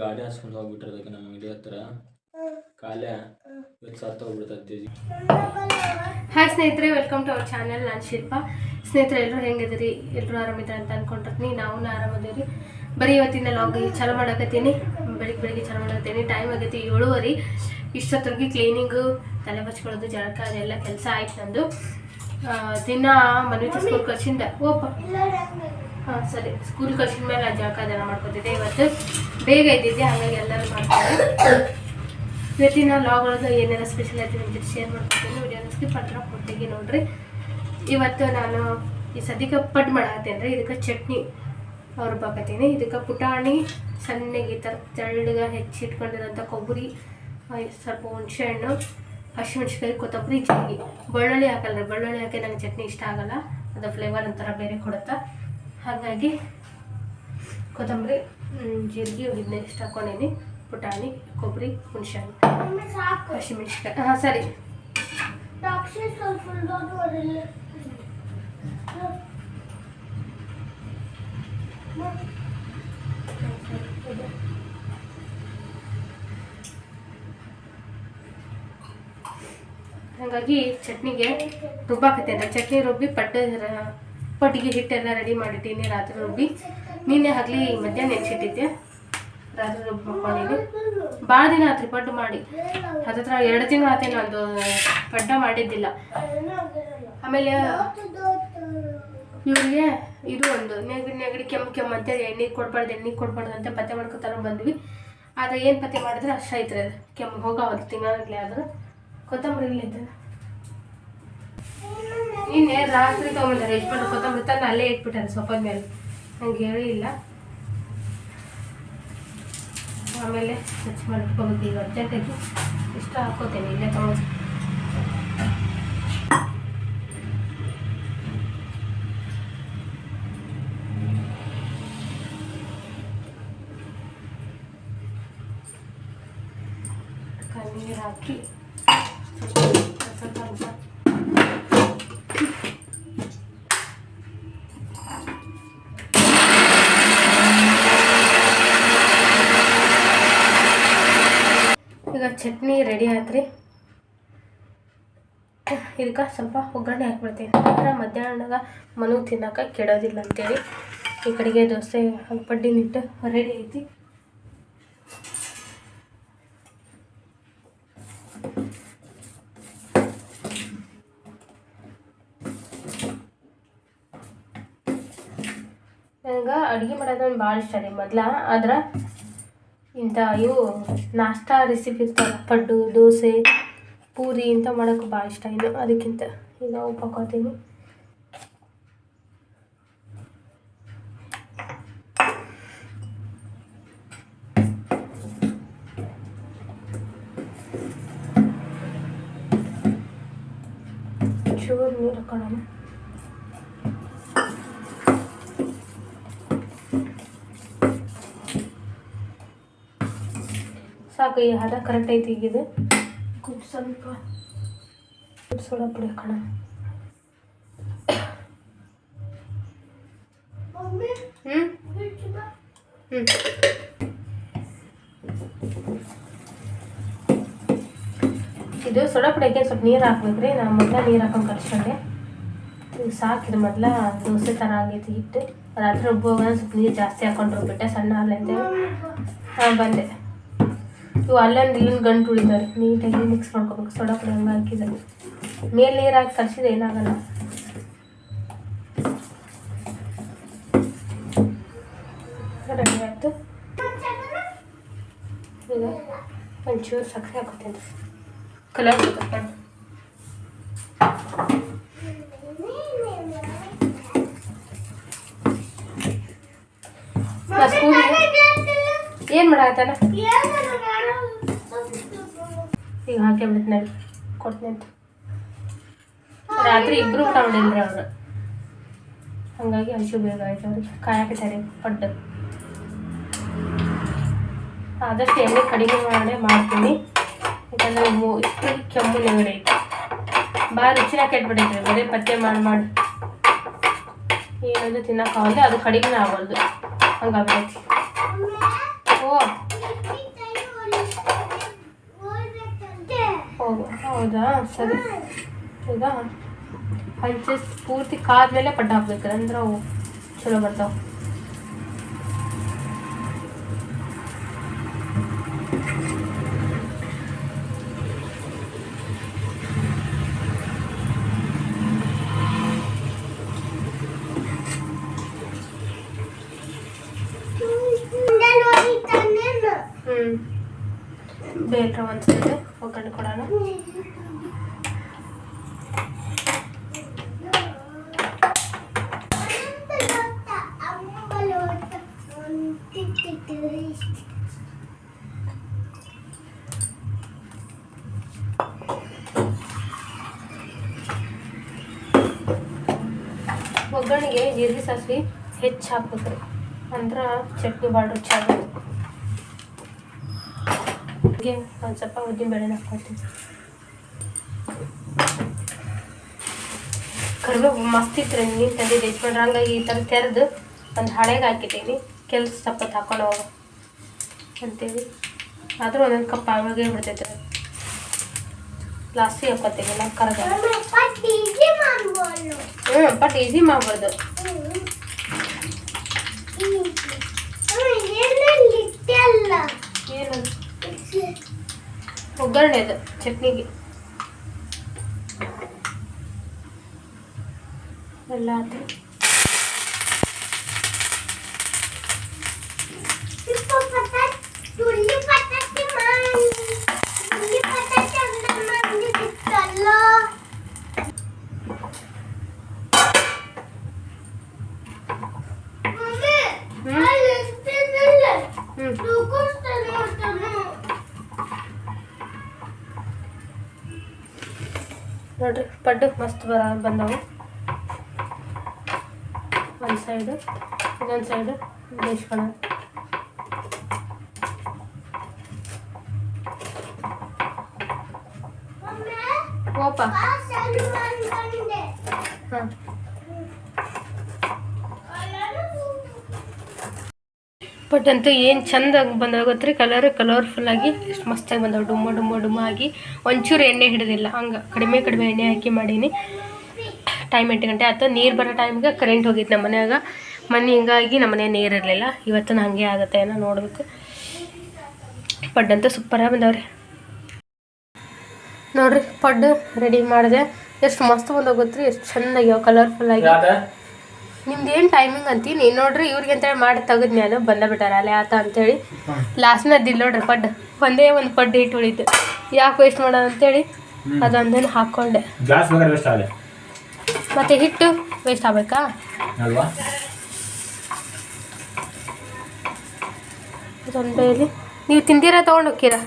ಗಾಡಿ ಹಾಸ್ಕೊಂಡು ಹೋಗ್ಬಿಟ್ಟಿರೋದಕ್ಕೆ ನಮ್ಮ ಅಂಗಡಿ ಹತ್ರ. ಕಾಲೇ ಸತ್ತು ಹಾಯ್ ಸ್ನೇಹಿತರೆ ವೆಲ್ಕಮ್ ಟು ಅವರ್ ಚಾನೆಲ್ ನಾನು ಶಿಲ್ಪ. ಸ್ನೇಹಿತರೆ ಎಲ್ಲರೂ ಹೆಂಗಿದಿರಿ ಎಲ್ಲರೂ ಆರಾಮಿದ್ರ ಅಂತ ಅನ್ಕೊಂಡಿರ್ತೀನಿ. ನಾವು ಆರಾಮದೇವ್ರಿ. ಬರೀ ಇವತ್ತಿನ ಲಾಗ್ ಚಾಲು ಮಾಡಕತ್ತೀನಿ. ಬೆಳಿಗ್ಗೆ ಬೆಳಿಗ್ಗೆ ಚಾಲು ಮಾಡಕತ್ತೀನಿ. ಟೈಮ್ ಆಗೈತಿ ಏಳುವರೆ. ಇಷ್ಟೊತ್ತರೆಗೆ ಕ್ಲೀನಿಂಗು ತಲೆ ಬಚ್ಕೊಳ್ಳೋದು, ಜಳಕ ಅದೆಲ್ಲ ಕೆಲಸ ಆಯ್ತು ನಂದು. ದಿನ ಮನೆ ಸ್ಕೂಲ್ ಕಳ್ಸಿಂದ ಓಪ. ಹಾಂ, ಸರಿ. ಸ್ಕೂಲ್ ಕಳ್ಸಿದ ಮೇಲೆ ಜಳಕ ಅದೆಲ್ಲ ಮಾಡ್ಕೊತಿದ್ದೆ ಇವತ್ತು. ಬೇಗ ಇದ್ದಿದ್ದೆ ಹಾಗಾಗಿ ಎಲ್ಲರೂ ಮಾಡ್ತಾರೆ. ಇವತ್ತಿನ ಒಳಗೆ ಏನೆಲ್ಲ ಸ್ಪೆಷಲ್ ಐತೆ ಅಂತ ಶೇರ್ ಮಾಡ್ಕೊತೀನಿ. ವಿಡಿಯೋನ ಸ್ಕಿಪ್ ಮಾಡ್ತಾರೆ ಕೊಟ್ಟಿಗೆ ನೋಡ್ರಿ. ಇವತ್ತು ನಾನು ಈ ಸದ್ಯಕ್ಕೆ ಪಡ್ ಮಾಡತ್ತೇನೆ ರೀ ಇದಕ್ಕೆ ಚಟ್ನಿ ಅವ್ರು ಬಾಕತ್ತೀನಿ ಇದಕ್ಕೆ ಪುಟಾಣಿ ಸಣ್ಣಗೆ ಈ ಥರ ತೆಳ್ಳಗೆ ಹೆಚ್ಚಿಟ್ಕೊಂಡಿರೋಂಥ ಕೊಬ್ಬರಿ ಸ್ವಲ್ಪ ಹುಣಸೆ ಹಣ್ಣು ಹಸಿಮೆಣ್ಸಿಕಾಯಿ ಕೊತ್ತಂಬರಿ, ಜೀರಿಗೆ. ಬೆಳ್ಳುಳ್ಳಿ ಹಾಕಲ್ಲ ರೀ ಬೆಳ್ಳುಳ್ಳಿ ಹಾಕಿ ನಂಗೆ ಚಟ್ನಿ ಇಷ್ಟ ಆಗಲ್ಲ. ಅದು ಫ್ಲೇವರ್ ಒಂಥರ ಬೇರೆ ಕೊಡುತ್ತೆ. ಹಾಗಾಗಿ ಕೊತ್ತಂಬರಿ. ಜೀರಿಗೆ ಇದನ್ನ ಇಷ್ಟ ಹಾಕೊಂಡೀನಿ. ಪುಟಾಣಿ ಕೊಬ್ಬರಿ ಹುಣಸೆ ಹಣ್ಣು ಹಸಿಮೆಣ್ಸಿಕಾಯಿ ಹಾಂ ಸರಿ. ಹಾಗಾಗಿ ಚಟ್ನಿಗೆ ರುಬ್ಬಾಕತ್ತೇನೆ. ಚಟ್ನಿ ರುಬ್ಬಿ ಪಡ್ಡ ಪಟ್ಟಿಗೆ ಹಿಟ್ಟೆಲ್ಲ ರೆಡಿ ಮಾಡಿದ್ದೀನಿ ರಾತ್ರಿ ರುಬ್ಬಿ. ನಿನ್ನೆ ಆಗಲಿ ಮಧ್ಯಾಹ್ನ ನೆನ್ಸಿಟ್ಟಿದ್ದೆ ರಾತ್ರಿ ರುಬ್ಬಿ ಮಾಡ್ಕೊಂಡಿದ್ದೆ. ಭಾಳ ದಿನ ಆತ್ರಿ ಪಡ್ಡು ಮಾಡಿ. ಹತ್ತತ್ರ ಎರಡು ತಿಂಗಳು ಆತೇನು ನಂದು ಪಡ್ಡ ಮಾಡಿದ್ದಿಲ್ಲ. ಆಮೇಲೆ ಇವ್ರಿಗೆ ಇದು ಒಂದು ನೆಗಡಿ ನೆಗಡಿ, ಕೆಮ್ಮು ಕೆಮ್ಮು ಅಂತೇಳಿ ಎಣ್ಣೆ ಕೊಡ್ಬಾರ್ದು ಎಣ್ಣೆ ಕೊಡ್ಬಾರ್ದು ಅಂತ ಪತ್ತೆ ಮಾಡ್ಕೊತಾರ ಬಂದ್ವಿ. ಆದ್ರೆ ಏನು ಪತ್ತೆ ಮಾಡಿದ್ರೆ ಅಷ್ಟು ಐತ್ರಿ ಅದು. ಕೆಮ್ಮು ಒಂದು ತಿಂಗಳಾಗಲಿ ಆದ್ರೆ. ಕೊತ್ತಂಬರಿ ಇಲ್ಲಿದ್ದ ನಿನ್ನೆ ರಾತ್ರಿ ತೊಗೊಂಡ್ರೆ ಎಷ್ಟು ಕೊತ್ತಂಬರಿ ತಂದು ಅಲ್ಲೇ ಇಟ್ಬಿಟ್ಟಾರೆ ಸೊಪ್ಪದ ಮೇಲೆ. ನಂಗೆ ಹೇಳಿ ಇಲ್ಲ ಆಮೇಲೆ ಸ್ವಚ್ಛ ಮಾಡ್ಕೋಬೇಕು ಈಗ ಅರ್ಜೆಂಟಾಗಿ ಇಷ್ಟ ಹಾಕೋತೇನೆ ಇಲ್ಲೇ ತೊಗೊಂಡು ನೀರು ಹಾಕಿ ಚಟ್ನಿ ರೆಡಿ ಆಯ್ತ್ರಿ. ಇದಕ್ಕೆ ಸ್ವಲ್ಪ ಒಗ್ಗರಣೆ ಹಾಕ್ಬಿಡ್ತೀನಿ. ಅಂದ್ರೆ ಮಧ್ಯಾಹ್ನದಾಗ ಮನು ತಿನ್ನೋಕೆ ಕೆಡೋದಿಲ್ಲ ಅಂತೇಳಿ ಈ ಕಡೆಗೆ ದೋಸೆ ಪಡ್ಡಿ ನಿಟ್ಟು ರೆಡಿ ಐತಿ. ನನಗೆ ಅಡುಗೆ ಮಾಡೋದು ಭಾಳ ಇಷ್ಟ ರೀ ಮೊದ್ಲ. ಆದ್ರೆ ಇಂಥ ಇವು ನಾಷ್ಟಾ ರೆಸಿಪಿ ಇರ್ತಾವಲ್ಲ ಪಡ್ಡು ದೋಸೆ ಪೂರಿ ಇಂಥ ಮಾಡೋಕೆ ಭಾಳ ಇಷ್ಟ ಇನ್ನು ಅದಕ್ಕಿಂತ ಈಗ ಉಪ್ಪು ಹಾಕೋತೀನಿ ಚೂರು ನೀರು ಹಾಕೊಳ್ಳೋಣ ಸಾಕು ಈ ಹದ ಕರೆಕ್ಟ್ ಐತಿ ಈಗ ಇದು. ಕುದ್ ಸ್ವಲ್ಪ. ಸೋಡಾ ಪುಡಿ ಹಾಕೋಣ. ಹ್ಞೂ ಹ್ಞೂ ಇದು ಸೋಡಾ ಪುಡಿಯಕ್ಕೆ ಸ್ವಲ್ಪ ನೀರು ಹಾಕ್ಬೇಕ್ರಿ. ನಾನು ಮೊದಲ ನೀರು ಹಾಕೊಂಡು ಕಲಿಸ್ಕೊಂಡೆ ಇದು ಸಾಕಿದು ಮೊದಲ ದೋಸೆ ಥರ ಆಗೈತಿ ಹಿಟ್ಟು. ರಾತ್ರಿ ರುಬ್ಬುವಾಗ ಸ್ವಲ್ಪ ನೀರು ಜಾಸ್ತಿ ಹಾಕೊಂಡು ಹೋಗ್ಬಿಟ್ಟೆ ಸಣ್ಣ ಅಂತೇಳಿ ಹಾಂ ಬಂದೆ. ಇವು ಅಲ್ಲೊಂದು ಇಲ್ಲೊಂದು ಗಂಟು ಉಳಿತಾರೆ ನೀಟಾಗಿ ಮಿಕ್ಸ್ ಮಾಡ್ಕೋಬೇಕು. ಸೋಡಾ ಪುಡಿ ಹಂಗೆ ಹಾಕಿದ್ರೆ ಮೇಲೆ ನೀರು ಹಾಕಿ ಕಲಿಸಿದ್ರೆ ಏನಾಗಲ್ಲ. ರೆಡಿ ಆಯಿತು. ಈಗ ಒಂಚೂರು ಸಕ್ಕರೆ ಹಾಕೋತೀನಿ ಕಲರ್ ಏನು ಮಾಡಾಕತ್ತಾನ? ಈಗ ಹಾಕಿ ಬಿಡ್ತೀನಿ ನೋಡಿ ಕೊಡ್ತೀನಿ ಅಂತ. ರಾತ್ರಿ ಇಬ್ಬರು ಊಟ ಮಾಡಿಲ್ರಿ ಅವ್ರು. ಹಾಗಾಗಿ ಹಸು ಬೇಗ ಆಯ್ತು ಅವ್ರಿಗೆ. ಕಾಯಕತ್ತಾರೆ ಪಡ್ಡು. ಆದಷ್ಟು ಎಣ್ಣೆ ಕಡಿಮೆ ಮಾಡೇ ಮಾಡ್ತೀನಿ. ಯಾಕಂದ್ರೆ ಇಷ್ಟು ಕೆಮ್ಮು ನೆಗಡಿ ಐತೆ. ಭಾಳ ರುಚಿನ ಕೆಟ್ಬಿಟ್ಟೈತೆ ಬರೀ ಪತ್ತೆ ಮಾಡಿ ಮಾಡಿ. ಏನಾದರೂ ತಿನ್ನೋಕ್ಕಾಗಲ್ಲ ಅದು ಕಡಿಮೆ ಆಗೋದು ಹಂಗಾಗೈತಿ ಓ. ಹೌದು? ಹೌದಾ? ಸರಿ ಈಗ ಹಂಚೆ ಪೂರ್ತಿ ಕಾದ್ಮೇಲೆ ಪಟ್ಟ ಹಾಕ್ಬೇಕು. ಅಂದ್ರೆ ಅವು ಚಲೋ ಬರ್ತಾವೆ. ಬೇಲ್ರ ಒಂದು ಸೈಡ್ ಒಗ್ಗರಣೆ ಕೊಡೋಣ ಒಗ್ಗರಣೆಗೆ ಜೀರಿಗೆ ಸಾಸಿವೆ ಹೆಚ್ಚು ಹಾಕ್ಬೇಕ್ರಿ. ಅಂದ್ರೆ ಚಟ್ನಿ ಭಾಳ ರುಚಿ ಆಗುತ್ತೆ ಹೀಗೆ ಒಂದು ಸ್ವಲ್ಪ ಉದ್ದಿನ ಬೇಳೆ ಹಾಕ್ಕೊತೀವಿ ಕರ್ಬೇವು ಮಸ್ತ್ ಇತ್ತು ನೀನು ತಂದಿದ್ದು ಮಾಡ್ರಿ ಹಂಗಾಗಿ ಈ ಥರ ತೆರೆದು ಒಂದು ಹಳೆಗೆ ಹಾಕಿದ್ದೀನಿ ಕೆಲಸ ಸ್ವಲ್ಪ ಹಾಕೊಂಡು ಹೋಗ ಅಂತೇಳಿ. ಆದರೂ ಒಂದೊಂದು ಕಪ್ ಆವಾಗೇ ಬಿಡ್ತೈತೆ ಲಾಸ್ಟಿಗೆ ಹಾಕೋತೀವಿ ನಾವು ಕರಗ ಹ್ಞೂ ಬಟ್ ಈಸಿ ಮಾಡ್ಬಾರ್ದು. ಏನು? ಒಗ್ಗರಣೆ ಅದು ಚಟ್ನಿಗೆ. ಎಲ್ಲ ಆಯ್ತು ನೋಡ್ರಿ ಪಡ್ಡು ಮಸ್ತ್ ಬರ ಬಂದವು. ಒಂದು ಸೈಡು ಇನ್ನೊಂದು ಸೈಡು ಬೇಯಿಸ್ಕೊಳ್ಳೋಣ. ಓಪ. ಹಾಂ. ಬಟ್ ಅಂತೂ ಏನು ಚಂದಾಗಿ ಬಂದಾಗ ಗೊತ್ತ್ರಿ ಕಲರ್ ಕಲರ್ಫುಲ್ ಆಗಿ ಎಷ್ಟು ಮಸ್ತಾಗಿ ಬಂದವು ಡುಮ್ಮ ಡುಮ್ಮ ಡುಮ್ಮ ಆಗಿ ಒಂಚೂರು ಎಣ್ಣೆ ಹಿಡಿದಿಲ್ಲ ಹಂಗೆ ಕಡಿಮೆ ಕಡಿಮೆ ಎಣ್ಣೆ ಹಾಕಿ ಮಾಡೀನಿ ಟೈಮ್ ಎಂಟು ಗಂಟೆ ಆಯ್ತು, ನೀರು ಬರೋ ಟೈಮ್ಗೆ ಕರೆಂಟ್ ಹೋಗಿತ್ತು ನಮ್ಮ ಮನ್ಯಾಗ. ಮನೆ ಹಿಂಗಾಗಿ ನಮ್ಮ ಮನೆ ನೀರು ಇರಲಿಲ್ಲ. ಇವತ್ತು ಹಾಗೆ ಆಗುತ್ತೆ ಏನೋ ನೋಡಬೇಕು. ಪಡ್ಡಂತೂ ಸೂಪರಾಗಿ ಬಂದವ್ರಿ. ನೋಡ್ರಿ, ಪಡ್ಡು ರೆಡಿ ಮಾಡಿದೆ. ಎಷ್ಟು ಮಸ್ತ್ ಬಂದೋಗುತ್ತೆ ಎಷ್ಟು ಚೆನ್ನಾಗಿ ಕಲರ್ಫುಲ್ ಆಗಿ. ನಿಮ್ದು ಏನು ಟೈಮಿಂಗ್ ಅಂತೀನಿ ನೋಡ್ರಿ ಇವ್ರಿಗೆ ಅಂತೇಳಿ ಮಾಡಿ ತೆಗೆದ್ ನಾನು ಬಂದ ಬಿಟ್ಟಾರ ಅಲ್ಲೇ ಆತ ಅಂತೇಳಿ ಲಾಸ್ಟ್ನದ್ದು ನೋಡ್ರಿ ಪಡ್. ಒಂದೇ ಒಂದು ಪಡ್ ಇಟ್ಟು ಉಳಿತು. ಯಾಕೆ ವೇಸ್ಟ್ ಮಾಡೋಣ ಅಂತೇಳಿ ಅದೊಂದೇನು ಹಾಕ್ಕೊಂಡೆ ಮತ್ತೆ ಹಿಟ್ಟು ವೇಸ್ಟ್ ಆಗ್ಬೇಕಾ? ಅದೊಂದು ನೀವು ತಿಂತೀರಾ ತೊಗೊಂಡು ಹೋಗ್ತೀರಾ?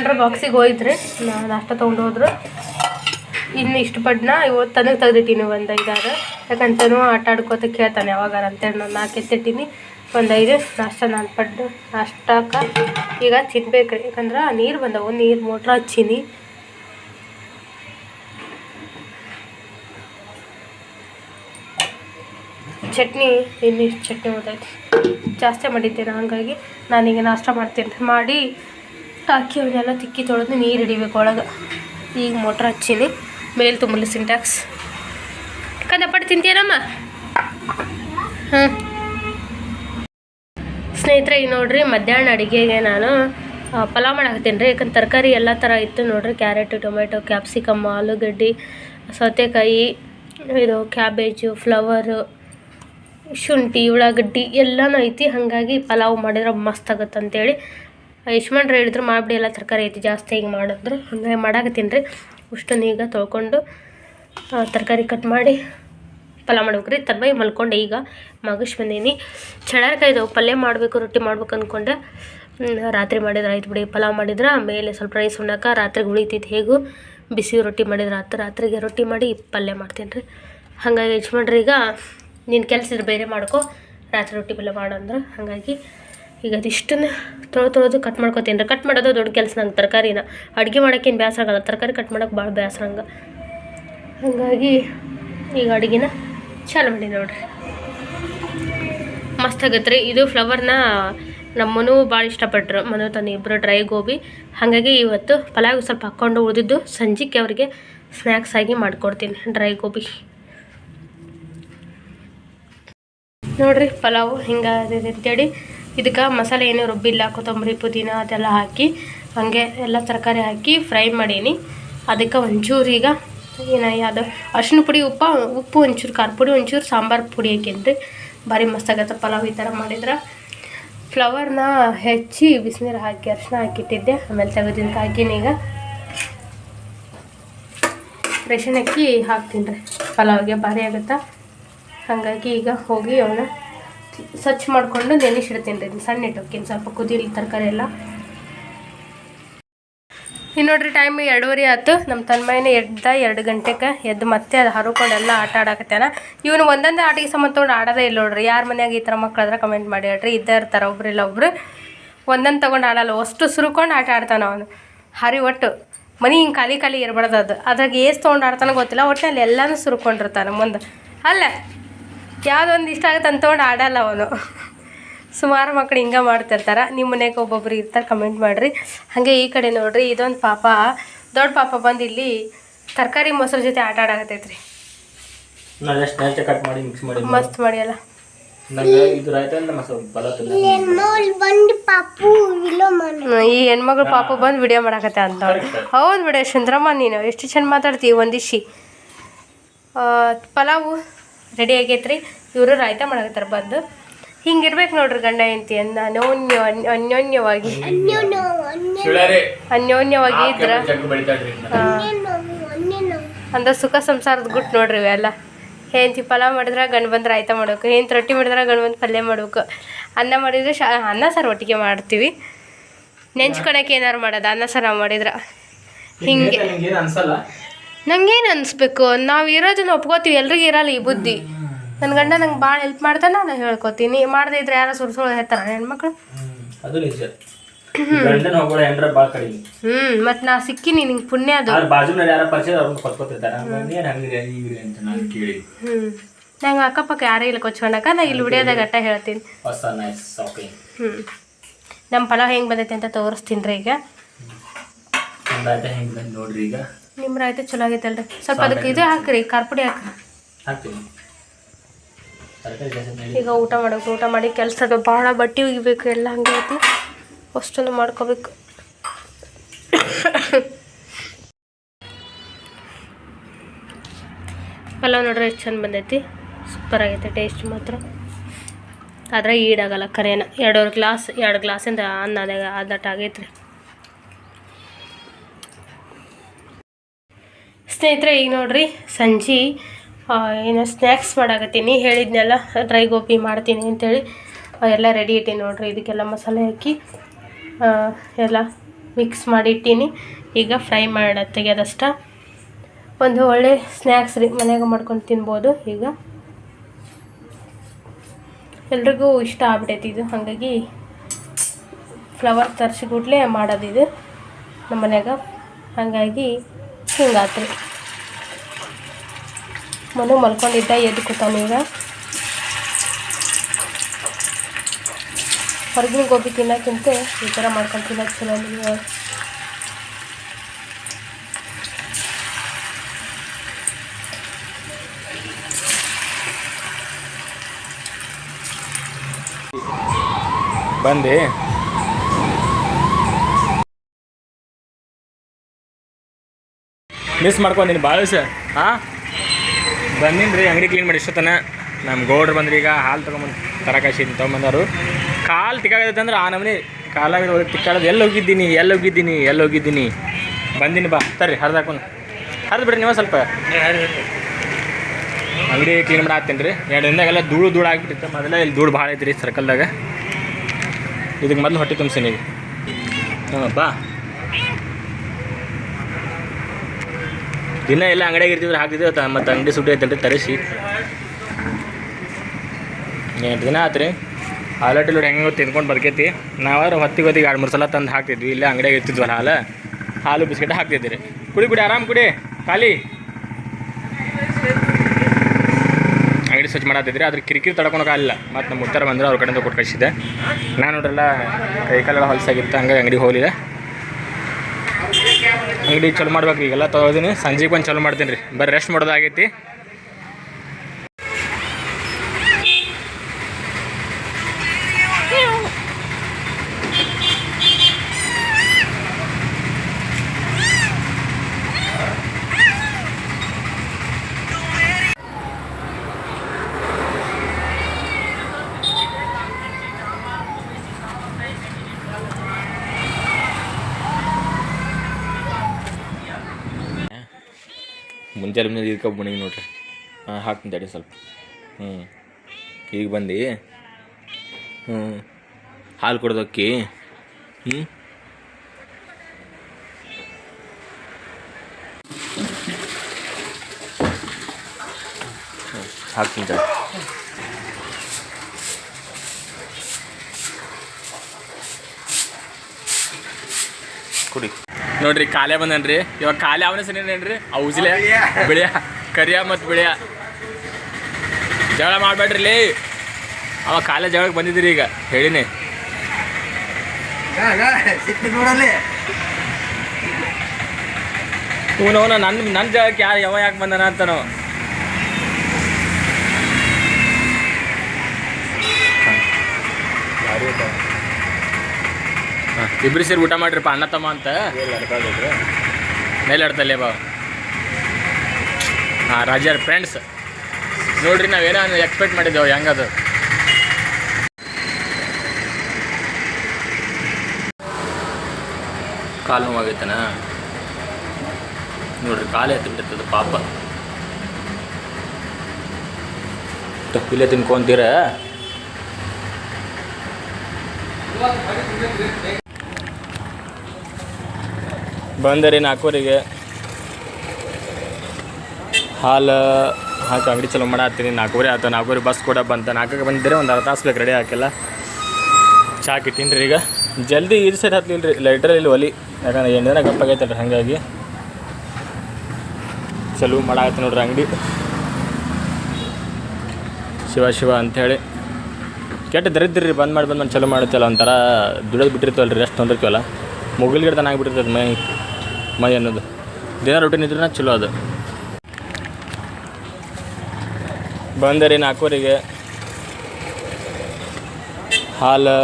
ಜನರ ಬಾಕ್ಸಿಗೆ ಹೋಯ್ತ್ರಿ. ನಾಷ್ಟ ತೊಗೊಂಡು ಹೋದ್ರು. ಇನ್ನು ಇಷ್ಟು ಪಡ್ನ ಇವತ್ತು ತನಗೆ ತೆಗ್ದಿಟ್ಟಿನಿ ಒಂದು ಐದಾರು. ಯಾಕಂತನೂ ಆಟ ಆಡ್ಕೋತ ಕೇಳ್ತಾನೆ ಯಾವಾಗಾರ ಅಂತೇಳಿ ನಾನು ನಾಲ್ಕು ಎತ್ತಿಟ್ಟಿನಿ. ಒಂದು ಐದು ನಾಷ್ಟ ನಾನು ಪಡ್ಡು ನಾಷ್ಟಕ್ಕೆ ಈಗ ತಿನ್ಬೇಕು ರೀ ಯಾಕಂದ್ರೆ ನೀರು ಬಂದವು. ನೀರು ಮೋಟ್ರ್ ಹಚ್ಚೀನಿ. ಚಟ್ನಿ, ಇನ್ನಿಷ್ಟು ಚಟ್ನಿ ಉಳ್ದೈತಿ. ಜಾಸ್ತಿ ಮಾಡಿದ್ದೇನೆ ಹಾಗಾಗಿ ನಾನೀಗ ನಾಷ್ಟ ಮಾಡ್ತೀನಿ ಮಾಡಿ ಹಾಕಿ ಅವನ್ನೆಲ್ಲ ತಿಕ್ಕಿ ತೊಳೆದು ನೀರು ಹಿಡಿಬೇಕು ಒಳಗೆ. ಈಗ ಮೋಟ್ರ್ ಹಚ್ಚೀನಿ ಮೇಲೆ ತುಂಬಲಿ ಸಿಂಟ್ಯಾಕ್ಸ್ ಕಂದಪಟ್ಟು ತಿಂತೀನಮ್ಮ ಹಾಂ ಸ್ನೇಹಿತರೆ ಈಗ ನೋಡ್ರಿ, ಮಧ್ಯಾಹ್ನ ಅಡುಗೆಗೆ ನಾನು ಪಲಾವ್ ಮಾಡಾಕತ್ತೀನಿ ರೀ. ಯಾಕಂದ್ರೆ ತರಕಾರಿ ಎಲ್ಲ ಥರ ಇತ್ತು ನೋಡ್ರಿ. ಕ್ಯಾರೆಟು, ಟೊಮೆಟೊ, ಕ್ಯಾಪ್ಸಿಕಮ್, ಆಲೂಗಡ್ಡೆ, ಸೌತೆಕಾಯಿ, ಇದು, ಕ್ಯಾಬೇಜು, ಫ್ಲವರು, ಶುಂಠಿ, ಉಳ್ಳಾಗಡ್ಡಿ ಎಲ್ಲನೂ ಐತಿ. ಹಾಗಾಗಿ ಪಲಾವ್ ಮಾಡಿದ್ರೆ ಮಸ್ತ್ ಆಗುತ್ತೆ ಅಂತೇಳಿ ಯಶ್ಮಣ್ರು ಹೇಳಿದ್ರು ಮಾಡಿಬಿಡಿ ಎಲ್ಲ ತರಕಾರಿ ಐತಿ, ಜಾಸ್ತಿ ಹಿಂಗೆ ಮಾಡಿದ್ರು. ಹಂಗಾಗಿ ಮಾಡಾಕತ್ತೀನಿ ರೀ. ಅಷ್ಟನ್ನು ಈಗ ತೊಳ್ಕೊಂಡು ತರಕಾರಿ ಕಟ್ ಮಾಡಿ ಪಲಾವ್ ಮಾಡ್ಬೇಕು ರೀ ತರ್ಬಾಯಿ ಮಲ್ಕೊಂಡೆ ಈಗ, ಮಗಿಸ್ ಬಂದೀನಿ. ಚಳರ್ಕಾಯ್ದವು ಪಲ್ಯ ಮಾಡಬೇಕು, ರೊಟ್ಟಿ ಮಾಡ್ಬೇಕು ಅಂದ್ಕೊಂಡೆ ರಾತ್ರಿ ಮಾಡಿದ್ರೆ ಆಯ್ತು ಬಿಡಿ, ಪಲಾವ್ ಮಾಡಿದ್ರೆ ಆಮೇಲೆ ಸ್ವಲ್ಪ ರೈಸ್ ಉಣ್ಣಾಕ ರಾತ್ರಿ ಉಳಿತೈತಿ ಹೇಗೂ, ಬಿಸಿ ರೊಟ್ಟಿ ಮಾಡಿದ್ರೆ ಆತ, ರಾತ್ರಿಗೆ ರೊಟ್ಟಿ ಮಾಡಿ ಪಲ್ಯ ಮಾಡ್ತೀನಿ ರೀ. ಹಾಗಾಗಿ ಯಜಮಾನ್ರಿ ಈಗ ನಿನ್ನ ಕೆಲಸ ಬೇರೆ ಮಾಡ್ಕೊ, ರಾತ್ರಿ ರೊಟ್ಟಿ ಪಲ್ಯ ಮಾಡಂದ್ರೆ ಹಾಗಾಗಿ ಈಗ ಅದಿಷ್ಟನ್ನು ತೊಳೆದು ತೊಳೆದು ಕಟ್ ಮಾಡ್ಕೊತೀನಿ ರೀ ಕಟ್ ಮಾಡೋದು ದೊಡ್ಡ ಕೆಲಸ ನಂಗೆ ತರಕಾರಿನ. ಅಡುಗೆ ಮಾಡೋಕ್ಕೇನು ಬೇಸರ ಆಗಲ್ಲ, ತರಕಾರಿ ಕಟ್ ಮಾಡೋಕೆ ಭಾಳ ಬೇಸರ ಹಂಗೆ ಹಾಗಾಗಿ ಈಗ ಅಡುಗೆನ ಚಾಲು ಮಾಡಿ ನೋಡ್ರಿ. ಮಸ್ತ್ ಆಗತ್ತೆ ರೀ ಇದು ಫ್ಲವರ್ನ ನಮ್ಮನು ಭಾಳ ಇಷ್ಟಪಟ್ಟರು ಮನು ತನ್ನ ಇಬ್ಬರು ಡ್ರೈ ಗೋಬಿ ಹಾಗಾಗಿ ಇವತ್ತು ಪಲಾವ್ ಸ್ವಲ್ಪ ಹಾಕ್ಕೊಂಡು ಉಳಿದಿದ್ದು ಸಂಜೆಗೆ ಅವರಿಗೆ ಸ್ನ್ಯಾಕ್ಸ್ ಆಗಿ ಮಾಡಿಕೊಡ್ತೀನಿ ಡ್ರೈ ಗೋಬಿ ನೋಡ್ರಿ ಪಲಾವು ಹಿಂಗೆ ಅಂತೇಳಿ ಇದಕ್ಕೆ ಮಸಾಲೆ ಏನೂ ರುಬ್ಬಿಲ್ಲ ಕೊತ್ತಂಬರಿ, ಪುದೀನ ಅದೆಲ್ಲ ಹಾಕಿ, ಹಾಗೆ ಎಲ್ಲ ತರಕಾರಿ ಹಾಕಿ ಫ್ರೈ ಮಾಡೀನಿ. ಅದಕ್ಕೆ ಒಂಚೂರು ಈಗ ಏನು ಯಾವುದು ಅರ್ಶಿನ ಪುಡಿ, ಉಪ್ಪು ಉಪ್ಪು ಒಂಚೂರು, ಖಾರ ಪುಡಿ ಒಂಚೂರು, ಸಾಂಬಾರು ಪುಡಿ ಹಾಕಿನ್ರಿ ಭಾರಿ ಮಸ್ತಾಗತ್ತೆ ಪಲಾವ್ ಈ ಥರ ಮಾಡಿದ್ರೆ. ಫ್ಲವರ್ನ ಹೆಚ್ಚಿ ಬಿಸಿನೀರು ಹಾಕಿ ಅರ್ಶಿನ ಹಾಕಿಟ್ಟಿದ್ದೆ. ಆಮೇಲೆ ತೆಗೆದಿಂದ ಈಗ. ರೇಷನ್ ಅಕ್ಕಿ ಹಾಕ್ತೀನಿ ರೀ. ಪಲಾವ್ಗೆ ಭಾರಿ ಆಗುತ್ತಾ? ಹಾಗಾಗಿ ಈಗ ಹೋಗಿ ಅವನ್ನ ಸ್ವಚ್ಛ ಮಾಡಿಕೊಂಡು ನೆನೆಸಿಡ್ತೀನಿ ರೀ, ಸಣ್ಣ ಇಟ್ಟೋಕ್ಕಿಂತ ಸ್ವಲ್ಪ ಕುದಿಲಿ ತರಕಾರಿ ಎಲ್ಲ. ಇನ್ನು ನೋಡ್ರಿ ಟೈಮ್ ಎರಡೂವರೆ ಆಯ್ತು. ನಮ್ಮ ತನ್ಮಯನ ಎದ್ದ ಎರಡು ಗಂಟೆಗೆ ಎದ್ದು ಮತ್ತೆ ಅದು ಹರ್ಕೊಂಡು ಎಲ್ಲ ಆಟ ಆಡಕತ್ತೇನ ಇವನು ಒಂದೊಂದೇ ಆಟಿಗೆ ಸಂಬಂಧ ತೊಗೊಂಡು ಆಡೋದೇ ಇಲ್ಲ ನೋಡ್ರಿ. ಯಾರ ಮನ್ಯಾಗ ಈ ಥರ ಮಕ್ಕಳಾದ್ರೆ ಕಮೆಂಟ್ ಮಾಡಿ ಹೇಳ್ರಿ. ಇದ್ದೇ ಇರ್ತಾರೆ ಒಬ್ರು ಇಲ್ಲ ಒಬ್ರು. ಒಂದೊಂದು ತೊಗೊಂಡು ಆಡಲ್ಲ, ಅಷ್ಟು ಸುರುಕೊಂಡು ಆಟ ಆಡ್ತಾನೆ ಅವನು. ಹರಿ ಒಟ್ಟು. ಮನೆ ಹಿಂಗೆ ಖಾಲಿ ಖಾಲಿ ಇರಬಾರ್ದು ಅದು. ಅದ್ರಾಗ ಏಸ್ ತೊಗೊಂಡು ಆಡ್ತಾನೆ ಗೊತ್ತಿಲ್ಲ. ಒಟ್ಟಿನಲ್ಲಿ ಎಲ್ಲನೂ ಸುರ್ಕೊಂಡಿರ್ತಾನೆ ಮುಂದೆ. ಅಲ್ಲ. ಯಾವುದೊಂದು ಇಷ್ಟ ಆಗುತ್ತೆ ಅಂತ ತೊಗೊಂಡು ಆಡಲ್ಲ ಅವನು. ಸುಮಾರು ಮಕ್ಳು ಹಿಂಗೆ ಮಾಡ್ತಿರ್ತಾರೆ. ನಿಮ್ಮ ಮನೆಗೆ ಒಬ್ಬೊಬ್ರು ಇರ್ತಾರೆ ಕಮೆಂಟ್ ಮಾಡಿರಿ. ಹಾಗೆ ಈ ಕಡೆ ನೋಡ್ರಿ ಇದೊಂದು ಪಾಪ ದೊಡ್ಡ ಪಾಪ ಬಂದು ಇಲ್ಲಿ ತರಕಾರಿ ಮೊಸರು ಜೊತೆ ಆಟ ಆಡಾಕತ್ತೈತ್ರಿ. ಎಷ್ಟು ನೇಚ ಕಟ್ ಮಾಡಿ ಮಿಕ್ಸ್ ಮಾಡಿ. ಮಸ್ತ್ ಮಾಡಿಯಲ್ಲ. ಈ ಹೆಣ್ಮಗಳು ಪಾಪ ಬಂದು ವಿಡಿಯೋ ಮಾಡಾಕತ್ತೆ ಅಂತ ಹೌದು ಬಿಡ ಚಂದ್ರಮ್ಮ ನೀನು ಎಷ್ಟು ಚಂದ ಮಾತಾಡ್ತೀವಿ ಒಂದಿಶಿ ಪಲಾವು. ರೆಡಿ ಆಗೈತ್ರಿ. ಇವರು ರಾಯ್ತ ಮಾಡಕತ್ತಾರ ಬಂದು. ಹಿಂಗಿರ್ಬೇಕು ನೋಡ್ರಿ ಗಂಡ ಹೆಂಡತಿ ಅಂದ. ಅನ್ಯೋನ್ಯ ಅನ್ಯ- ಅನ್ಯೋನ್ಯವಾಗಿ. ಅನ್ಯೋನ್ಯವಾಗಿ ಇದ್ರ. ಅಂದ ಸುಖ ಸಂಸಾರದ ಗುಟ್ ನೋಡ್ರಿ ಇವೆಲ್ಲ ಹೆಂಡತಿ ಪಲಾವ್ ಮಾಡಿದ್ರೆ ಗಂಡು ಬಂದ್ರೆ ಆಯ್ತಾ ಮಾಡ್ಬೇಕು. ಹೆಂಡತಿ ರೊಟ್ಟಿ ಮಾಡಿದ್ರೆ ಗಂಡು ಬಂದು ಪಲ್ಯ ಮಾಡ್ಬೇಕು. ಅನ್ನ ಮಾಡಿದ್ರೆ ಶಾ ಅನ್ನ ಸಾರು ಒಟ್ಟಿಗೆ ಮಾಡ್ತೀವಿ. ನೆಂಚ್ಕೊಳಕ್ಕೆ ಏನಾರು ಮಾಡೋದು? ಅನ್ನ ಸಾರು ನಾವು ಮಾಡಿದ್ರೆ. ಹಿಂಗೆ. ನಿಂಗೇನು ಅನಿಸ್ಬೇಕು? ನಾವು ಇರೋದನ್ನ ಒಪ್ಕೋತೀವಿ ಎಲ್ರಿಗೂ ಇರಲ್ಲ ಈ ಬುದ್ಧಿ. ನನ್ನ ಗಂಡ ನಂಗೆ ಭಾಳ ಹೆಲ್ಪ್ ಮಾಡ್ತಾನೆ ನಾನು ಹೇಳ್ಕೊತೀನಿ. ಮಾಡದೇ ಇದ್ರೆ ಯಾರೋ ಸುರ್ಸುಳು ಹೇಳ್ತಾರ ಹೆಣ್ಮಕ್ಳು. ಹ್ಮ್, ಅದು ನಿಜ. ಗಂಡನ ಭಾಳ ಕಡಿಮೆ. ಹ್ಞೂ ಮತ್ತು ನಾ ಸಿಕ್ಕಿನಿ ನಿಂಗೆ ಪುಣ್ಯ ಅದು. ಬಾಜುನಲ್ಲಿ ಯಾರ ಪರಿಚಯ ಅವ್ರನ್ನ ಕೊತ್ಕೊತಿರ್ತಾರೆ ಏನು ಹಂಗಿದೆ ಹೀಗಿದೆ ಅಂತ ನಾನು ಕೇಳಿ ನಂಗೆ ಅಕ್ಕಪಕ್ಕ ಯಾರೇ ಇಲ್ಲ ಕೊಚ್ಕೊಂಡಾಕ ನಾ ಇಲ್ಲಿ ವಿಡಿಯೋದಾಗ ಅಟ್ಟ ಹೇಳ್ತೀನಿ. ಹೊಸ ನೈಸ್ ಶಾಪಿಂಗ್ ನಮ್ಮ ಫಲ ಹೆಂಗೆ ಬಂದೈತೆ ಅಂತ ತೋರಿಸ್ತೀನಿ ರೀ ಈಗ. ಒಂದಾಯ್ತ ಹೆಂಗೆ ಬಂದು ನೋಡ್ರಿ ಈಗ. ನಿಮ್ಮ ರಾಯ್ತ ಚಲೋ ಆಗೈತಲ್ರಿ. ಸ್ವಲ್ಪ ಅದಕ್ಕೆ ಇದು ಹಾಕ್ರಿ ಖಾರ ಪುಡಿ ಹಾಕ್ರಿ. ಹಾಕ್ತೀನಿ. ಈಗ ಊಟ ಮಾಡಬೇಕು ಊಟ ಮಾಡಿ ಕೆಲಸದ ಭಾಳ ಬಟ್ಟೆ ಒಗಿಬೇಕು ಎಲ್ಲ ಹಂಗೆ ಐತಿ. ಅಷ್ಟೊಂದು ಮಾಡ್ಕೋಬೇಕು. ಪಲಾವ್ ನೋಡ್ರಿ ಎಷ್ಟು ಚಂದ ಬಂದೈತಿ. ಸೂಪರ್ ಆಗೈತೆ ಟೇಸ್ಟ್ ಮಾತ್ರ. ಆದರೆ ಈಡಾಗಲ್ಲ ಕರೇನ ಎರಡೂವರೆ ಗ್ಲಾಸ್ ಎರಡು ಗ್ಲಾಸಿಂದ ಅನ್ನ ಅದಾಗ ಅದಟ್ಟಾಗೈತ್ರಿ ಆಗೈತ್ರಿ. ಸ್ನೇಹಿತರೆ, ಈಗ ನೋಡ್ರಿ, ಸಂಜೆ ಏನೋ ಸ್ನ್ಯಾಕ್ಸ್ ಮಾಡಾಕತ್ತೀನಿ. ಹೇಳಿದ್ನೆಲ್ಲ ಡ್ರೈ ಗೋಬಿ ಮಾಡ್ತೀನಿ ಅಂತೇಳಿ. ಎಲ್ಲ ರೆಡಿ ಇಟ್ಟೀನಿ ನೋಡ್ರಿ, ಇದಕ್ಕೆಲ್ಲ ಮಸಾಲೆ ಹಾಕಿ ಎಲ್ಲ ಮಿಕ್ಸ್ ಮಾಡಿ ಇಟ್ಟೀನಿ ಈಗ ಫ್ರೈ ಮಾಡ ತೆಗೆಯೋದಷ್ಟ ಒಂದು ಒಳ್ಳೆ ಸ್ನ್ಯಾಕ್ಸ್ ರೀ, ಮನ್ಯಾಗ ಮಾಡ್ಕೊಂಡು ತಿನ್ಬೋದು ಈಗ. ಎಲ್ರಿಗೂ ಇಷ್ಟ ಆಗ್ಬಿಟ್ಟೈತಿ ಇದು. ಹಾಗಾಗಿ ಫ್ಲವರ್ ತರಿಸಿ ಕೂಡಲೇ ಮಾಡೋದಿದು ನಮ್ಮ ಮನೆಯಾಗ. ಹಾಗಾಗಿ ಹಿಂಗಾತ್ರಿ. ಮನು ಮಲ್ಕೊಂಡಿದ್ದ ಎದ್ದು ಕೂತಾನೆ ಈಗ ಹೊರಗಿನ ಗೋಬಿ ತಿನ್ನೋಕ್ಕಿಂತ ಈ ಥರ ಮಾಡ್ಕೊಂಡು ತಿನ್ನೋದು ಚಲೋ ನೀವು ಬಂದೆ ಮಿಸ್ ಮಾಡ್ಕೊಂತೀನಿ ಭಾಳ ದಿವಸ ಹಾಂ ಬಂದೀನಿ ರೀ ಅಂಗಡಿ ಕ್ಲೀನ್ ಮಾಡಿ ಇಷ್ಟೊತ್ತನ. ನಮ್ಮ ಗೌಡ್ರು ಬಂದ್ರಿ ಈಗ, ಹಾಲು ತೊಗೊಂಬಂದು ತರಕಾಶಿ ತೊಗೊಂಬಂದರು ಕಾಲು ತಿಕ್ಕಾಗೈತೆ ಅಂದ್ರೆ ಆ ನಮನಿ ಹೋಗಿ ತಿಕ್ಕಾಡೋದು ಎಲ್ಲಿ ಹೋಗಿದ್ದೀನಿ ಎಲ್ಲಿ ಹೋಗಿದ್ದೀನಿ ಎಲ್ಲಿ ಹೋಗಿದ್ದೀನಿ? ಬಂದೀನಿ ಬಾ, ತರ್ರಿ ಹರಿದಾಕೊಂಡು ಹರಿದು ಬಿಡ್ರಿ ನೀವು ಸ್ವಲ್ಪ. ಅಂಗಡಿ ಕ್ಲೀನ್ ಮಾಡಿ ಹಾಕ್ತೀನಿ ರೀ ಎರಡು ದಿನದಾಗೆಲ್ಲ ಧೂಳು ಧೂಳು ಆಗಿಬಿಟ್ಟಿತ್ತು. ಮೊದಲ ಇಲ್ಲಿ ಧೂಳು ಭಾಳ ಐತ್ರಿ ಸರ್ಕಲ್ದಾಗ ಇದಕ್ಕೆ ಮೊದಲು ಹೊಟ್ಟೆ ತುಂಬಿಸಿನಿ ಹಾಂ ಬಾ. ದಿನ ಎಲ್ಲ ಅಂಗಡಿಯಾಗ ಇರ್ತಿದ್ರೆ ಹಾಕ್ತಿದ್ದೆ ಮತ್ತು ಅಂಗಡಿ ಸುಟ್ಟಿ ಐತಲ್ರಿ ತರಿಸಿ. ಎಂಟು ದಿನ ಆತ್ರಿ. ಹಾಲಟ್ ಲೋಡ್ ಹೆಂಗೆ ತಿಂದ್ಕೊಂಡು ಬರ್ಕೈತಿ. ನಾವಾದ್ರೆ ಹೊತ್ತಿಗೆ ಹೊತ್ತಿಗೆ ಎರಡು ಮೂರು ಸಲ ತಂದು ಹಾಕ್ತಿದ್ವಿ, ಇಲ್ಲೇ ಅಂಗಡಿಯಾಗ ಇರ್ತಿದ್ವಲ್ಲ ಹಾಲು. ಹಾಲು, ಬಿಸ್ಕೆಟ್ ಹಾಕ್ತಿದ್ವಿ ರೀ ಕುಡಿ ಕುಡಿ, ಆರಾಮ್ ಕುಡಿ. ಖಾಲಿ. ಅಂಗಡಿ ಸ್ವಚ್ಛ ಮಾಡತ್ತಿದ್ರಿ ಆದ್ರೆ ಕಿರಿಕಿರಿ ತಡ್ಕೊಳಕ್ಕಾಗಲ್ಲ ಮತ್ತು ನಮ್ಮ ಉತ್ತರ ಬಂದ್ರೆ, ಅವ್ರ ಕಡೆಯಿಂದ ಕೊಟ್ಟು ಕಳಿಸಿದ್ದೆ. ನಾನು ನೋಡ್ರಲ್ಲ ಕೈಕಾಲೆಲ್ಲ ಹೊಲಸಾಗಿತ್ತು ಹಂಗಾಗಿ ಅಂಗಡಿಗೆ ಹೋಗಲಿದೆ ಅಂಗಡಿ ಚಲೋ ಮಾಡ್ಬೇಕು ಈಗೆಲ್ಲ ತೊಗೊಳ್ತೀನಿ ಸಂಜೆಗೆ ಬಂದು ಚಲೋ ಮಾಡ್ತೀನಿ ರೀ ಬರೀ ರೆಸ್ಟ್ ಮಾಡೋದಾಗೈತಿ. ಮುಂಜಾನೆ ಮುಂಜಾನೆ ಇದಕ್ಕೆ ಬಣಿಗೆ ನೋಡ್ರಿ. ಹಾಂ, ಹಾಕ್ತೀನಿ ತಡಿ ಸ್ವಲ್ಪ. ಹ್ಞೂ ಈಗ ಬಂದು? ಹ್ಞೂ ಹಾಲು ಕೊಡ್ದಕ್ಕಿ ಹ್ಞೂ ಹಾಕ್ತೀನಿ ತಡಿ. ಕುಡಿ. ನೋಡ್ರಿ ಕಾಲೇ ಬಂದನ್ರಿ. ಇವಾಗ ಕಾಲೇ ಅವನ ಆ ಉಜಿಲೆ ಬಿಳಿಯ ಕರಿಯ ಮತ್ತು ಬಿಳಿಯ ಜಗಳ ಮಾಡ್ಬೇಡ್ರಿ ಲೇ. ಅವ ಕಾಲೇ ಜಗಳಕ್ಕೆ ಬಂದಿದ್ದೀರಿ ಈಗ. ಹೇಳಿನಿ. ಇವನವನ ನನ್ನ ನನ್ನ ಜಾಗಕ್ಕೆ ಯಾರು ಯಾವ ಯಾಕೆ ಬಂದನ ಅಂತ ಹಾಂ ಇಬ್ರು ಸೇರಿ ಊಟ ಮಾಡ್ರಿಪ್ಪ ಅಣ್ಣ ತಮ್ಮ ಅಂತ. ಮೇಲೆ ಆಡ್ತಲ್ಲೇ ಬಾ. ಹಾಂ ರಾಜರ್ ಫ್ರೆಂಡ್ಸ್ ನೋಡ್ರಿ ನಾವೇನೋ ಎಕ್ಸ್ಪೆಕ್ಟ್ ಮಾಡಿದ್ದೆವು ಹೆಂಗದು? ಕಾಲು ನೋವಾಗೈತನ ನೋಡ್ರಿ ಕಾಲು ಎತ್ತಿಬಿಟ್ಟಿರ್ತದ ಪಾಪ. ತಪ್ಪಿಲ್ಲ ತಿನ್ಕೊಂತೀರ? ಬಂದರಿ ನಾಲ್ಕೂರಿಗೆ ಹಾಲು ಹಾಕಿ ಅಂಗಡಿ ಚಲೋ ಮಾಡತ್ತೀನಿ. ನಾಲ್ಕೂವರೆ ಆಯ್ತು. ನಾಲ್ಕೂವರೆ ಬಸ್ ಕೂಡ ಬಂತ. ನಾಲ್ಕಕ್ಕೆ ಬಂದಿರಿ ಒಂದು ಅರ್ಧ ತಾಸು ಬೇಕು ರೆಡಿ ಹಾಕಿಲ್ಲ. ಚಾ ಕಿಟ್ಟಿನಿ ರೀ ಈಗ. ಜಲ್ದಿ ಇದು ಸೈಡ್ ಹತ್ತಲಿಲ್ಲ ರೀ ಲೈಟ್ರ್ ಇಲ್ಲಿ ಒಲಿ. ಯಾಕಂದ್ರೆ ಎಣ್ಣೆನ ಗಪ್ಪಾಗೈತಲ್ಲ ಹಾಗಾಗಿ. ಚಲೋ ಮಾಡಾಕತ್ತೀನಿ ನೋಡ್ರಿ ಅಂಗಡಿ. ಶಿವ ಶಿವ ಅಂಥೇಳಿ ಕೆಟ್ಟ ದರಿದ್ರಿ ಬಂದ್ ಮಾಡಿ, ಬಂದು ಚಲೋ ಮಾಡುತ್ತಲ್ಲ ಒಂಥರ ದುಡಿಯೋದು ಬಿಟ್ಟಿರ್ತೀವಲ್ಲ ರೀ ರೆಸ್ಟ್ ಹೊಂದಿರ್ತೀವಲ್ಲ ಮುಗಿಲ್ ಗಿಡ ಆಗಿಬಿಟ್ಟಿರ್ತದೆ ಮೈ. ಮೈ ಅನ್ನೋದು. ದಿನ ರೊಟೀನ್ ಇದ್ರೆ ಚಲೋ ಅದು. ಬಂದರಿ ನಾಲ್ಕೂವರೆಗೆ ಹಾಲು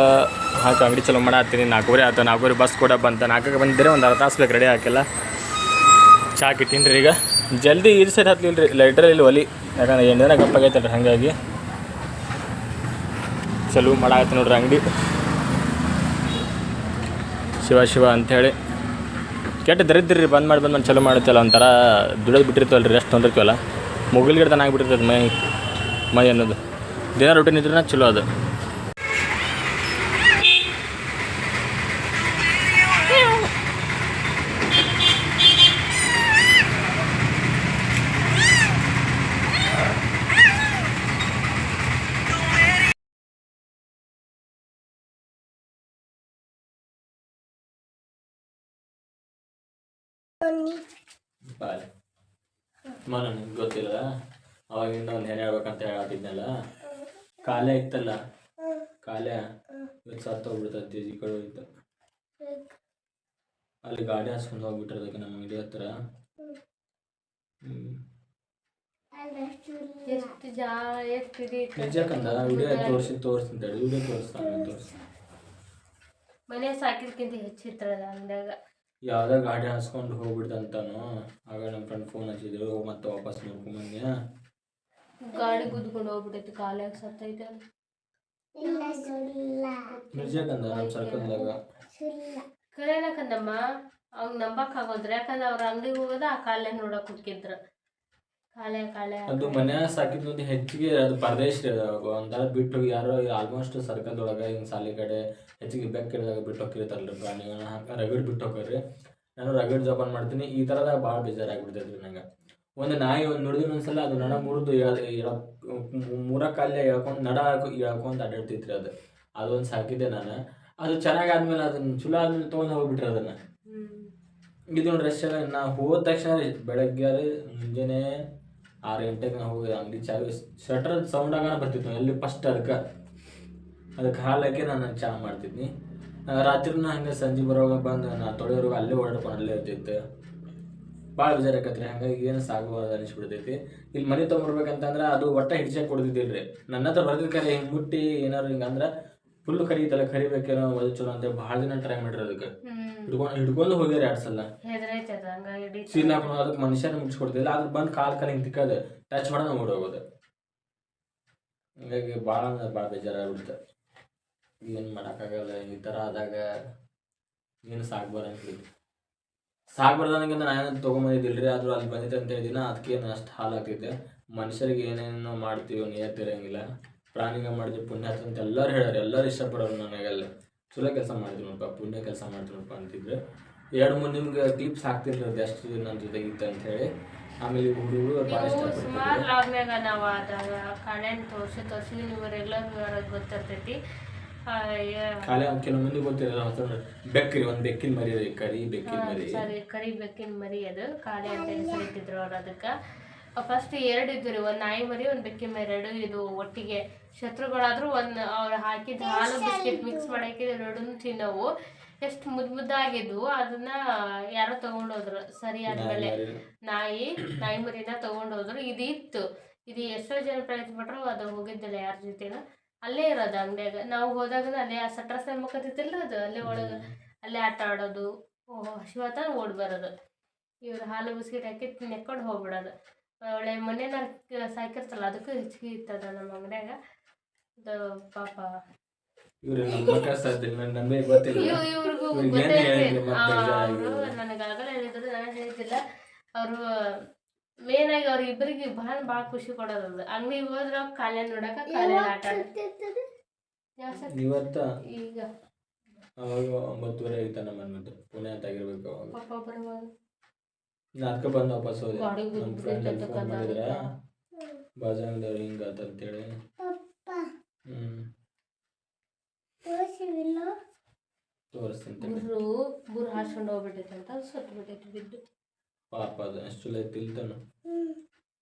ಹಾಕಿ ಅಂಗಡಿ ಚಲೋ ಮಾಡತ್ತೀನಿ. ನಾಲ್ಕೂವರೆ ಆಯ್ತು. ನಾಲ್ಕೂವರೆ ಬಸ್ ಕೂಡ ಬಂತ. ನಾಲ್ಕಕ್ಕೆ ಬಂದಿದ್ರೆ ಒಂದು ಅರ್ಧ ತಾಸು ಬೇಕು ರೆಡಿ ಹಾಕಿಲ್ಲ ಚಾ ಕಿಟ್ಟಿನಿ ರೀ ಈಗ. ಜಲ್ದಿ ಇದು ಸೈಡ್ ಹತ್ತಲಿಲ್ಲ ರೀ ಲೈಟ್ರಲ್ಲಿ ಇಲ್ಲಿ ಒಲಿ. ಯಾಕಂದ್ರೆ ಎಣ್ಣೆನ ಗಪ್ಪಾಗೈತಲ್ಲ ಹಾಗಾಗಿ. ಚಲೋ ಮಾಡಾಕತ್ತೀನಿ ನೋಡ್ರಿ ಅಂಗಡಿ. ಶಿವ ಶಿವ ಅಂಥೇಳಿ. ಕೆಟ್ಟ ದರಿದ್ರಿ ಬಂದ್ ಮಾಡಿ, ಬಂದು ಚಲೋ ಮಾಡುತ್ತಲ್ಲ ಒಂಥರ ದುಡಿಯೋದು ಬಿಟ್ಟಿರ್ತವಲ್ಲ ರೀ ರೆಸ್ಟ್ ತೊಂದಿರ್ತೀವಲ್ಲ ಮುಗಿಲ್ ಗಿಡ ಆಗಿಬಿಟ್ಟಿರ್ತದೆ ಮೈ ಮೈ ಅನ್ನೋದು. ದಿನ ರೊಟೀನ್ ಇದ್ರೆ ಚಲೋ ಅದು. ಮನ ನಿಮ್ಗೆ ಗೊತ್ತಿಲ್ಲ ಅವಾಗಿಂದ ಒಂದು ಏನ್ ಹೇಳ್ಬೇಕಂತ ಹೇಳಿದ್ನಲ್ಲ ಕಾಲೇ ಇತ್ತಲ್ಲ? ಕಾಲೇ ಇವತ್ತು ಸತ್ತು ಹೋಗ್ಬಿಡ್ತೈತಿ ಈ ಕಡೆ ಹೋಯ್ತು. ಅಲ್ಲಿ ಗಾಡಿ ಹಾಸ್ಕೊಂಡು ಹೋಗ್ಬಿಟ್ಟಿರೋದಕ್ಕೆ ನಮ್ಮ ಅಂಗಡಿ ಹತ್ರ. ಎಷ್ಟು ಜಾ ಎಷ್ಟು ಇದು. ನಿಜಕ್ಕಂದ ವಿಡಿಯೋ ತೋರಿಸಿ ತೋರಿಸ್ತೀನಿ ತಡಿ ವಿಡಿಯೋ ತೋರಿಸ್ತಾನೆ ತೋರಿಸಿ ಮನೆ ಸಾಕಿದ್ಕಿಂತ ಹೆಚ್ಚಿರ್ತದ ಅಂದಾಗ. ಯಾವ್ದೋ ಗಾಡಿ ಹಾಸ್ಕೊಂಡು ಹೋಗ್ಬಿಡ್ತಂತಾನು. ಆಗ ನಮ್ಮ ಫ್ರೆಂಡ್ ಫೋನ್ ಹಚ್ಚಿದ್ರು ಮತ್ತೆ ವಾಪಸ್ ನೋಡ್ಕೊಂಬಂದೆ ಗಾಡಿ ಗುದ್ಕೊಂಡು ಹೋಗ್ಬಿಟ್ಟೈತಿ ಕಾಲಾಗ ಸತ್ತೈತೆ? ಅಂತ. ನಿಜಕ್ಕಂದ ನಮ್ಮ ಸರ್ಕಲ್ದಾಗ ಕರೆನಕಂದಮ್ಮ ಅವ್ನ ನಂಬಕ್ ಆಗೋದ್ರ ಯಾಕಂದ್ರೆ ಅವ್ರ ಅಂಗಡಿಗೆ ಹೋಗೋದ ಆ ಕಾಲೇ ನೋಡಕ್ ಕಾಳೆ ಅದು ಮನ್ಯಾಗ ಸಾಕಿದ್ ಒಂದು ಹೆಚ್ಚಿಗೆ ಅದು ಪರದೇಶ ಒಂಥರ ಬಿಟ್ಟು ಹೋಗಿ ಯಾರೋ ಆಲ್ಮೋಸ್ಟ್ ಸರ್ಕಲ್ದೊಳಗೆ ಹಿಂಗೆ ಸಾಲಿ ಕಡೆ ಹೆಚ್ಚಿಗೆ ಬೆಕ್ಕಿಡ್ದಾಗ ಬಿಟ್ಟು ಹೋಗಿರ್ತಾರಲ್ರಿ ಪ್ರಾಣಿಗಳನ್ನ ಹಾಕ ರಗಡ್ ಬಿಟ್ಟು ಹೋಗ್ರಿ ನಾನು ರಗಡ್ ಜೋಪಾನ ಮಾಡ್ತೀನಿ. ಈ ಥರದಾಗ ಭಾಳ ಬೇಜಾರಾಗ್ಬಿಡ್ತೈತ್ರಿ ನಂಗೆ. ಒಂದು ನಾಯಿ ಒಂದು ನುಡಿದಿನ ಒಂದ್ಸಲ ಅದು ನಡ ಮುರಿದು ಮೂರ ಕಾಲೇ ಎಳ್ಕೊಂಡು ನಡ ಹೇಳ್ಕೊಂತ ಅಡ್ಡಾಡ್ತೈತ್ರಿ ಅದು. ಅದೊಂದು ಸಾಕಿದ್ದೆ ನಾನು. ಅದು ಚೆನ್ನಾಗಿ ಆದ್ಮೇಲೆ ಅದನ್ನ ಚಲೋ ಆದ್ಮೇಲೆ ತೊಗೊಂಡು ಹೋಗ್ಬಿಟ್ರಿ ಅದನ್ನ. ಇದು ನೋಡ್ರಿ ರಶ್ ನಾ ಹೋದ ತಕ್ಷಣ ಬೆಳಗ್ಗೆ ಮುಂಜಾನೆ ಆರು ಗಂಟೆಗೆ ನಾವು ಹೋಗಿ ಅಂಗಡಿ ಚಾವಿ ಶಟರ್ ಸೌಂಡ್ ಆಗ ಬರ್ತಿತ್ತು. ಎಲ್ಲಿ ಫಸ್ಟ್ ಅದಕ್ಕೆ ಅದಕ್ಕೆ ಹಾಲಾಕಿ ನಾನು ಚಾ ಮಾಡ್ತಿದ್ನಿ. ರಾತ್ರಿನ ಹಂಗೆ ಸಂಜೆ ಬರೋವಾಗ ಬಂದು ನಾ ತೊಳೆಯೋರ್ಗ ಅಲ್ಲೇ ಓಡಾಡ್ಕೊಂಡು ಅಲ್ಲೇ ಇರ್ತಿತ್ತು. ಭಾಳ ಬೇಜಾರಾಕತ್ರಿ ಹಂಗಾಗಿ ಏನು ಸಾಗುವಾಗ ಅನಿಸ್ಬಿಡ್ತೈತಿ. ಇಲ್ಲಿ ಮನೆ ತೊಗೊಂಡ್ಬರ್ಬೇಕಂತಂದ್ರೆ ಅದು ಒಟ್ಟ ಕೊಡ್ತಿದ್ದಿಲ್ಲ ರೀ ನನ್ನ ಹತ್ರ ಬರ್ದಿದ್ ಕರೆ ಹಿಂಗೆ ಮುಟ್ಟಿ ಏನಾರು ಹಿಂಗಂದ್ರೆ ಫುಲ್ ಕರಿತಲ್ಲ ಕರಿಬೇಕೇನೋ ಅದು ಚಲೋ ಅಂತ ಭಾಳ ದಿನ ಟ್ರೈ ಮಾಡಿರಿ ಅದಕ್ಕೆ. ಹಿಡ್ಕೊಂಡು ಹಿಡ್ಕೊಂಡು ಹೋಗ್ಯಾರ ಎರಡು ಸಲ. ಹಂಗಾಗಿ ಹಾಕೊಂಡು ಅದಕ್ಕೆ ಮನುಷ್ಯನ ಮುಗಿಸ್ಕೊಡ್ತಿಲ್ಲ ಅದ್ರ ಬಂದು ಕಾಲು ಕಾಲು ಹಿಂಗೆ ತಿಕ್ಕದು ಟಚ್ ಮಾಡೋಣ ಓಡೋಗೋದು. ಹಂಗಾಗಿ ಭಾಳ ಅಂದ್ರೆ ಭಾಳ ಬೇಜಾರಾಗ್ಬಿಡುತ್ತೆ ಏನು ಮಾಡೋಕ್ಕಾಗಲ್ಲ, ಈ ಥರ ಆದಾಗ ಏನು ಸಾಕ್ಬಾರ ಅನ್ಸುತ್ತೆ ಸಾಕ್ಬಾರ್ದು ನನಗೆ ನಾನು ರೀ ಆದರೂ ಅಲ್ಲಿ ಬಂದಿದ್ದೆ ಅಂತ ಹೇಳಿದಿನ ಏನು ಅಷ್ಟು ಹಾಲಾಗ್ತಿದ್ದೆ ಮನುಷ್ಯರಿಗೆ ಏನೇನೋ ಮಾಡ್ತೀವಿ ನಿಯತ್ತಿರಂಗಿಲ್ಲ ಪ್ರಾಣಿಗೆ ಮಾಡಿದ್ವಿ ಪುಣ್ಯ ಅಂತ ಎಲ್ಲರೂ ಹೇಳ್ಯಾರ ಎಲ್ಲರೂ ಇಷ್ಟಪಡೋರು ನನಗೆಲ್ಲ ಚಲೋ ಕೆಲಸ ಮಾಡಿದ್ರು ನೋಡಪ್ಪ, ಪುಣ್ಯ ಕೆಲಸ ಮಾಡಿದ್ರು ನೋಡಪ್ಪ ಅಂತಿದ್ರು. ಎರಡು ಮೂರು ನಿಮ್ಗೆ ಕ್ಲಿಪ್ಸ್ ಹಾಕ್ತೀನಿ ನೋಡಿ ಅಷ್ಟು ನನ್ನ ಜೊತೆಗೆ ಇತ್ತು ಅಂತ ಹೇಳಿ. ಆಮೇಲೆ ಹುಡುಗರು ಭಾಳ ಸುಮಾರು ಲಾಗ್ನಾಗ ನಾವು ಅದಾಗ ಕಾಳೆನ್ ತೋರ್ಸಿ ತೋರ್ಸಿ ನೀವು ರೆಗ್ಯುಲರ್ ಗೊತ್ತಿರ್ತೈತಿ. ಆ, ಯ- ಖಾಲಿ ಅವ್ನು ಕೆಲವು ಮಂದಿ ಗೊತ್ತಿರಲ್ಲ ಹೊಸ ಬೆಕ್ಕಿರಿ ಒಂದು ಬೆಕ್ಕಿನ ಮರಿ ರೀ ಕರಿ ಬೆಕ್ಕಿನ ಮರಿ. ಸರಿ ಕರಿ ಬೆಕ್ಕಿನ ಮರಿ ಅದು ಕಾಳೆ ಅಂತ ಹೆಸರಿಟ್ಟಿದ್ರು ಅವ್ರು ಅದಕ್ಕೆ. ಫಸ್ಟ್ ಎರಡು ಇದ್ವು ರೀ ಒಂದು ನಾಯಿ ಮರಿ ಒಂದು ಬೆಕ್ಕಿನ ಮರಿ ಎರಡು ಇದು ಒಟ್ಟಿಗೆ. ಶತ್ರುಗಳಾದ್ರೂ ಒಂದು ಅವ್ರು ಹಾಕಿದ ಹಾಲು ಬಿಸ್ಕೆಟ್ ಮಿಕ್ಸ್ ಮಾಡಕ್ಕೆ ಎರಡೂ ತಿನ್ನವು. ಎಷ್ಟು ಮುದ್ದು ಮುದ್ದಾಗಿದ್ವು ಅದನ್ನ ಯಾರೋ ತಗೊಂಡೋದ್ರು ಸರಿ ಆದ್ಮೇಲೆ. ನಾಯಿ ನಾಯಿ ಮರಿನ ತಗೊಂಡೋದ್ರು ಇದು ಇತ್ತು ಇದು ಎಷ್ಟೋ ಜನ ಪ್ರಯತ್ನ ಪಟ್ರು ಅದು ಹೋಗಿದ್ದಿಲ್ಲ ಯಾರ ಜೊತೆನ. ಅಲ್ಲೇ ಇರೋದು ಅಂಗಡಿಯಾಗ. ನಾವು ಹೋದಾಗ ಅಲ್ಲೇ ಆ ಸಟ್ರಸ್ ಮಕ್ಕತ್ತಿತ್ತಿಲ್ಲ ಅದು ಅಲ್ಲೇ ಒಳಗೆ. ಅಲ್ಲೇ ಆಟ ಆಡೋದು. ಹಸಿವಾತ ಓಡ್ ಬರೋದು. ಇವ್ರು ಹಾಲು ಬಿಸ್ಕಿಟ್ ಹಾಕಿ ನೆಕ್ಕೊಂಡು ಹೋಗ್ಬಿಡೋದು. ಒಳ್ಳೆ ಮನೇನ ಸಾಕಿರ್ತಲ್ಲ ಅದಕ್ಕೂ ಹೆಚ್ಚಿಗೆ ಇತ್ತದ ನಮ್ಮ ಅಂಗಡಿಯಾಗ. ಅದು ಪಾಪ ಇವ್ರು ನಮ್ಮ ಕಷ್ಟ ನಮಗೆ ಗೊತ್ತಿಲ್ಲ. ಇವ್ರಿಗೂ ಮತ್ತೆ ಅವರು ನನಗೆ ಆಗಲೇ ಹೇಳಿದ್ರು ನಾನು ಹೇಳಿದ್ದಿಲ್ಲ. ಅವರು ಮೇನ್ ಆಗಿ ಅವ್ರ ಇಬ್ಬರಿಗೆ ಭಾಳ ಭಾಳ ಖುಷಿ ಕೊಡೋದು ಅಂಗಡಿಗೆ ಹೋದ್ರ ಕಾಲೇ ನೋಡಕ ಕಾಲೇ ಆಟ ಆಡೋದು. ಯಾವ ಸತಿ? ಇವತ್ತ? ಈಗ. ಅವಾಗ ಒಂಬತ್ತುವರೆ ಆಗಿತ್ತ ನಮ್ಮ ಬಂದ್ಬಿಟ್ಟು ಪುಣೆ ಅಂತ ಆಗಿರ್ಬೇಕು ಅವಾಗ. ಪಾಪ ಬರುವಾಗ ಬಂದು ವಾಪಸ್ ಹೋದೆ. ನಮ್ಮ ಬಿದ್ದು ಫ್ರೆಂಡ್ ಬಿದ್ದು ಫೋನ್ ಮಾಡಿದ್ರೆ ಕದ್ದಾಡಿದ್ದ. ಬಾಜಾಂಗದವ್ರು ಹಿಂಗಾತ ಅಂತೇಳಿ ಹ್ಮ್. ತೋರಿಸ್ತೀನಿ ತಡಿ. ಗುರು ಗುರು ಹಾಸ್ಕೊಂಡು ಹೋಗ್ಬಿಟ್ಟೈತೆ ಅಂತ ಅದು ಸತ್ತು ಬಿಟ್ಟೈತೆ ಬಿದ್ದು. ಪಾಪ ಅದು ಅಷ್ಟು ಚಲೋ ಐತಿ ಇಲ್ತಾನು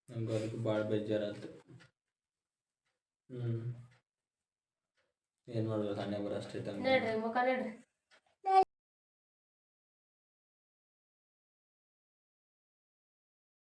ನಂಗೆ ಅದಕ್ಕೆ ಭಾಳ ಬೇಜಾರಾಯ್ತು. ಹ್ಞೂ ಏನು ಮಾಡೋದು ಹಣೆ ಬರೋ ಅಷ್ಟೇ ತಂಗ ನೋಡ್ರಿ ಮುಖ ನೋಡ್ರಿ.